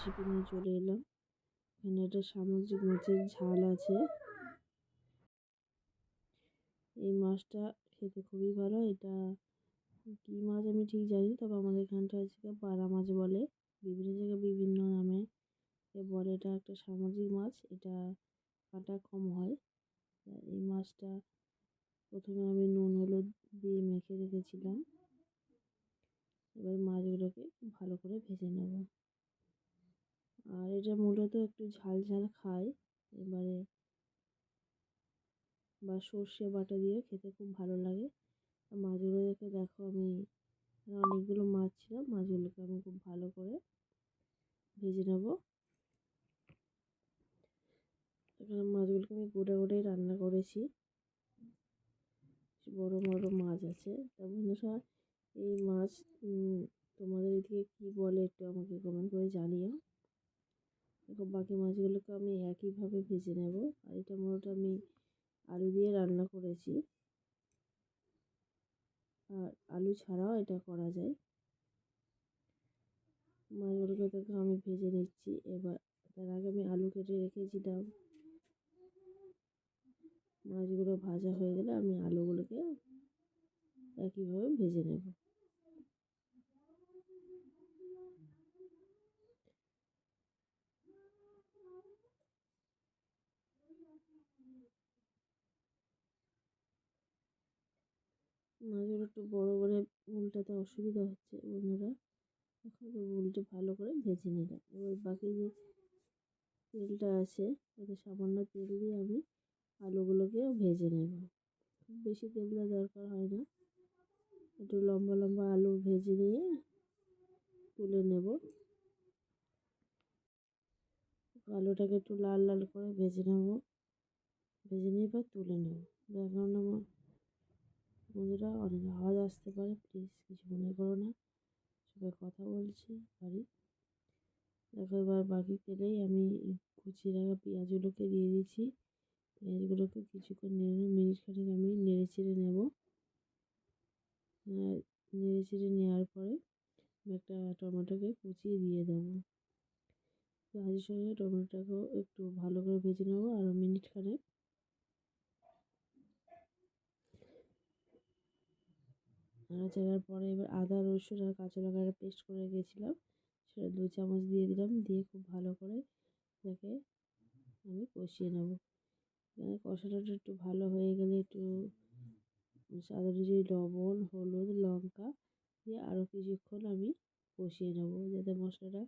Recipe নিয়ে চলে এলাম। এখানে একটা সামুদ্রিক মাছের ঝাল আছে। এই মাছটা খেতে খুবই ভালো। এটা কী মাছ আমি ঠিক জানি তবে আমাদের এখানটা হচ্ছে পাড়া মাছ বলে। বিভিন্ন জায়গায় বিভিন্ন নামে। বলে এটা একটা সামুদ্রিক মাছ, এটা কাটা কম হয়। এই মাছটা প্রথমে আমি নুন, হলুদ দিয়ে মেখে রেখেছিলাম। এবার মাছগুলোকে ভালো করে ভেজে নেব। আর এটা মূলত একটু ঝাল ঝাল খায়। এবারে বা সর্ষে বাটা দিয়ে খেতে খুব ভালো লাগে। মাছগুলোকে দেখো আমি অনেকগুলো মাছ ছিল মাছগুলোকে আমি খুব ভালো করে ভেজে নেব। এখানে মাছগুলোকে আমি গোটা গোটাই রান্না করেছি। বড় বড় মাছ আছে। তা বন্ধুরা, এই মাছ তোমাদের এদিকে কী বলে একটু আমাকে কমেন্ট করে জানিও। বাকি মাছগুলোকে আমি একইভাবে ভেজে নেব। আর এটা মূলত আমি আলু দিয়ে রান্না করেছি। আর আলু ছাড়াও এটা করা যায়। মাছগুলোকে দেখো আমি ভেজে নিচ্ছি। এবার তার আগে আমি আলু কেটে রেখেছিলাম। মাছগুলো ভাজা হয়ে গেলে আমি আলুগুলোকে একইভাবে ভেজে নেব। মাছগুলো একটু বড় করে উল্টাতে অসুবিধা হচ্ছে বন্ধুরা। এখন উল্টে ভালো করে ভেজে নিলাম। এবার বাকি যে তেলটা আছে, ওতে সামান্য তেল দিয়ে আমি আলুগুলোকে ভেজে নেব। খুব বেশি তেল দেওয়ার দরকার হয় না। একটু লম্বা লম্বা আলু ভেজে নিয়ে তুলে নেব। আলুটাকে একটু লাল লাল করে ভেজে নেব। ভেজে নিয়ে এবার তুলে নেব। এখন আমার বন্ধুরা, অনেক আওয়াজ আসতে পারে প্লিজ কিছু মনে করো না। সবাই কথা বলছে, বাড়ি। দেখো, এবার বাকি তেলেই আমি কুচিয়ে রাখা পেঁয়াজগুলোকে দিয়ে দিচ্ছি। পেঁয়াজগুলোকে কিছুক্ষণ নেড়ে, মিনিট খানেক আমি নেড়ে চেড়ে নেব। নেড়ে চেড়ে নেওয়ার পরে একটা টমেটোকে কুচিয়ে দিয়ে দেবো। পেঁয়াজের সঙ্গে টমেটোটাকেও একটু ভালো করে ভেজে নেব, আরও মিনিট খানেক। নাড়াচাড়ার পরে এবার আদা, রসুন আর কাঁচা লঙ্কাটা পেস্ট করে রেখেছিলাম। সেটা দু চামচ দিয়ে দিলাম, দিয়ে খুব ভালো করে এটাকে আমি কষিয়ে নেব। কষাটা একটু ভালো হয়ে গেলে একটু সাদা যে লবণ, হলুদ, লঙ্কা দিয়ে আরও কিছুক্ষণ আমি কষিয়ে নেব যাতে মশলাটা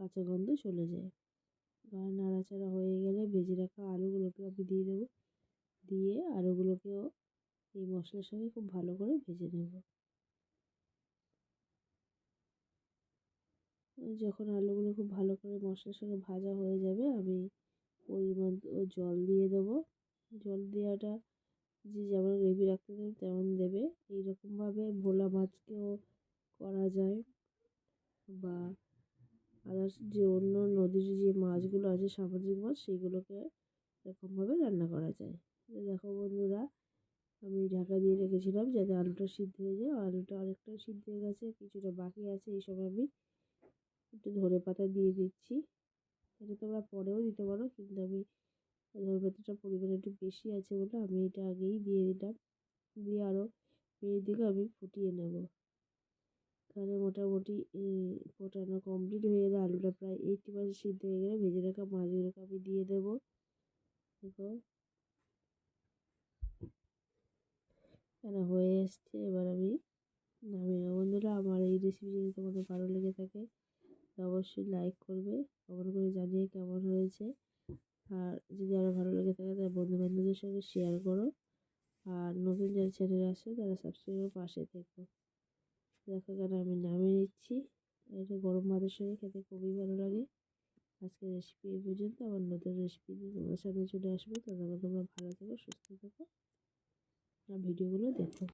কাঁচা গন্ধ চলে যায়। গায়ে নাড়াচাড়া হয়ে গেলে ভেজে রাখা আলুগুলোকে আমি দিয়ে দেবো। দিয়ে আলুগুলোকেও এই মশলার সঙ্গে খুব ভালো করে ভেজে নেব। যখন আলুগুলো খুব ভালো করে মশলার সঙ্গে ভাজা হয়ে যাবে, আমি পরিমাণ জল দিয়ে দেবো। জল দেওয়াটা যে যেমন গ্রেভি রাখতে দেবে, তেমন দেবে। এইরকমভাবে ভোলা মাছকেও করা যায় বা আদার্স যে অন্য নদীর যে মাছগুলো আছে, সামুদ্রিক মাছ সেইগুলোকে এরকমভাবে রান্না করা যায়। দেখো বন্ধুরা আমি ঢাকা দিয়ে রেখেছিলাম যাতে আলুটা সিদ্ধ হয়ে যায়। আলুটা অনেকটা সিদ্ধ হয়ে গেছে, কিছুটা বাকি আছে, এই আমি একটু ধনে পাতা দিয়ে দিচ্ছি। এটা তোমরা পরেও দিতে পারো, কিন্তু আমি ধনে পাতাটা পরিমাণে একটু বেশি আছে বলে আমি এটা আগেই দিয়ে দিলাম। দিয়ে আরও মেয়ের দিকে আমি ফুটিয়ে নেব। তাহলে মোটামুটি ফোটানো কমপ্লিট হয়ে গেলে আলুটা প্রায় এইটটি পার্সেন্ট সিদ্ধ হয়ে গেলে ভেজে রাখা মাছগুলোকে আমি দিয়ে দেবো। দেখো কেন হয়ে এসছে। এবার আমি নামিয়ে বন্ধুরা, আমার এই রেসিপি যদি তোমাদের ভালো লেগে থাকে, অবশ্যই লাইক করবে, কমেন্ট করে জানিয়ে কেমন হয়েছে। আর যদি আরও ভালো লেগে থাকে, তাহলে বন্ধু বান্ধবদের সঙ্গে শেয়ার করো। আর নতুন যারা চ্যানেল আসে তারা সাবস্ক্রাইব পাশে থেকো। দেখো কেন আমি নামিয়ে নিচ্ছি। এটা গরম ভাতের সঙ্গে খেতে খুবই ভালো লাগে। আজকের রেসিপি এই পর্যন্ত। আবার নতুন রেসিপি দিয়ে তোমার সামনে চলে আসবে। ততক্ষণ তোমরা ভালো থেকো, সুস্থ থেকো। ভিডিওগুলো দেখো